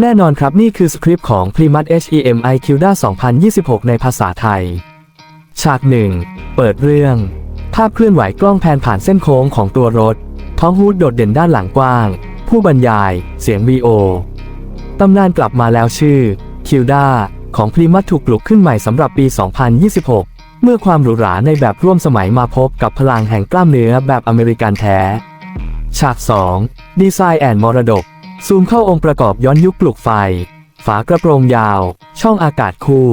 แน่นอนครับนี่คือสคริปต์ของ Primus HEM IQDA 2026 ในภาษาไทย ฉากหนึ่งเปิดเรื่อง ภาพเคลื่อนไหวกล้องแพนผ่านเส้นโค้งของตัวรถ ท้องฮูดโดดเด่นด้านหลังกว้าง ผู้บรรยาย เสียง VO ตำนานกลับมาแล้วชื่อคิวดาของพรีมัสถูกปลุกขึ้นใหม่สำหรับปี 2026 เมื่อความหรูหราในแบบร่วมสมัยมาพบกับพลังแห่งกล้ามเนื้อแบบอเมริกันแท้ ฉาก 2 ดีไซน์แอนมรดก ซูมเข้าองค์ประกอบย้อนยุคปลุกไฟ ฝากระโปรงยาว ช่องอากาศคู่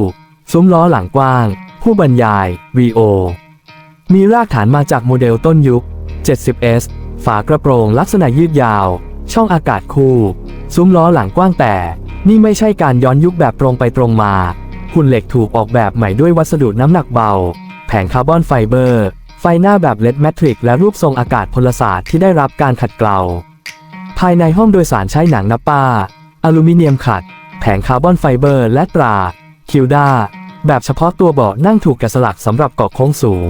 ซุ้มล้อหลังกว้าง ผู้บรรยาย VO มีรากฐานมาจากโมเดลต้นยุค 70S ฝากระโปรงลักษณะยืดยาว ช่องอากาศคู่ ซุ้มล้อหลังกว้างแต่ นี่ไม่ใช่การย้อนยุคแบบตรงไปตรงมา หุ่นเหล็กถูกออกแบบใหม่ด้วยวัสดุน้ำหนักเบา แผงคาร์บอนไฟเบอร์ ไฟหน้าแบบเลดแมทริกและรูปทรงอากาศพลศาสตร์ที่ได้รับการขัดเกลา ภายในห้องโดยสารใช้หนังนับป้า อลูมิเนียมขัด แผงคาร์บอนไฟเบอร์ และตรา คิวด้า แบบเฉพาะตัวเบาะนั่งถูกแกะสลักสำหรับเกาะโค้งสูง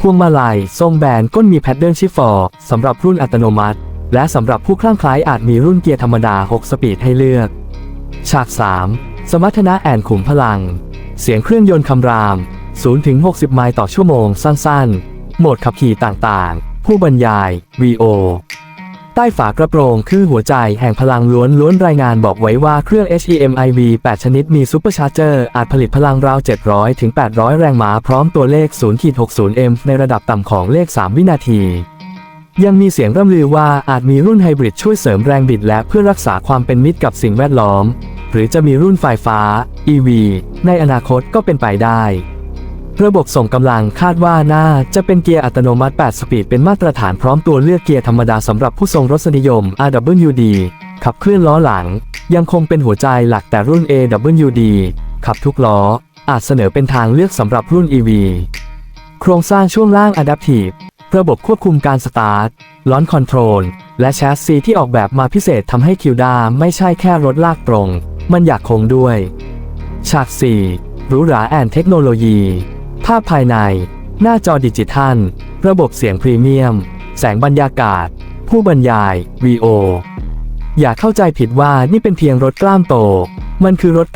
พวงมาลัยทรงแบนก้นมีแพดเดิลชิฟฟอร์สำหรับรุ่นอัตโนมัติ และสำหรับผู้คลั่งไคล้อาจมีรุ่นเกียร์ธรรมดา 6 สปีดให้เลือก ฉาก 3 สมรรถนะแอนขุมพลัง เสียงเครื่องยนต์คำราม 0-60 ไมล์ต่อชั่วโมงสั้น ๆ โหมดขับขี่ต่างๆ ผู้บรรยาย VO ใต้ฝากระโปรงคือหัวใจแห่งพลังล้วนล้วนรายงานบอกไว้ว่าเครื่อง HEM IV 8 ชนิดมีซูเปอร์ชาร์เจอร์อาจผลิตพลังราว 700 ถึง 800 แรงม้าพร้อมตัวเลข 0-60 M ในระดับต่ำของเลข 3 วินาที ยังมีเสียงร่ำลือว่าอาจมีรุ่นไฮบริดช่วยเสริมแรงบิดและเพื่อรักษาความเป็นมิตรกับสิ่งแวดล้อม หรือจะมีรุ่นไฟฟ้า EV ในอนาคตก็เป็นไปได้ ระบบส่งกำลังคาดว่าน่าจะเป็นเกียร์อัตโนมัติ 8 สปีด เป็นมาตรฐานพร้อมตัวเลือกเกียร์ธรรมดาสำหรับผู้ทรงรสนิยม RWD ขับเคลื่อนล้อหลัง ยังคงเป็นหัวใจหลักแต่รุ่น AWD ขับทุกล้อ อาจเสนอเป็นทางเลือกสำหรับรุ่น EV โครงสร้างช่วงล่าง Adaptive ระบบควบคุมการสตาร์ทล้อนคอนโทรล และแชสซีที่ออกแบบมาพิเศษทำให้คิวดาไม่ใช่แค่รถลากตรง มันอยากคงด้วย ฉาก4หรูหราแอนเทคโนโลยีาพภายใน หน้าจอดิจิทัล ระบบเสียงพรีเมียม แสงบรรยากาศ ผู้บรรยาย VO อย่าเข้าใจผิดว่านี่เป็นเพียงรถกล้ามโต มันคือรถ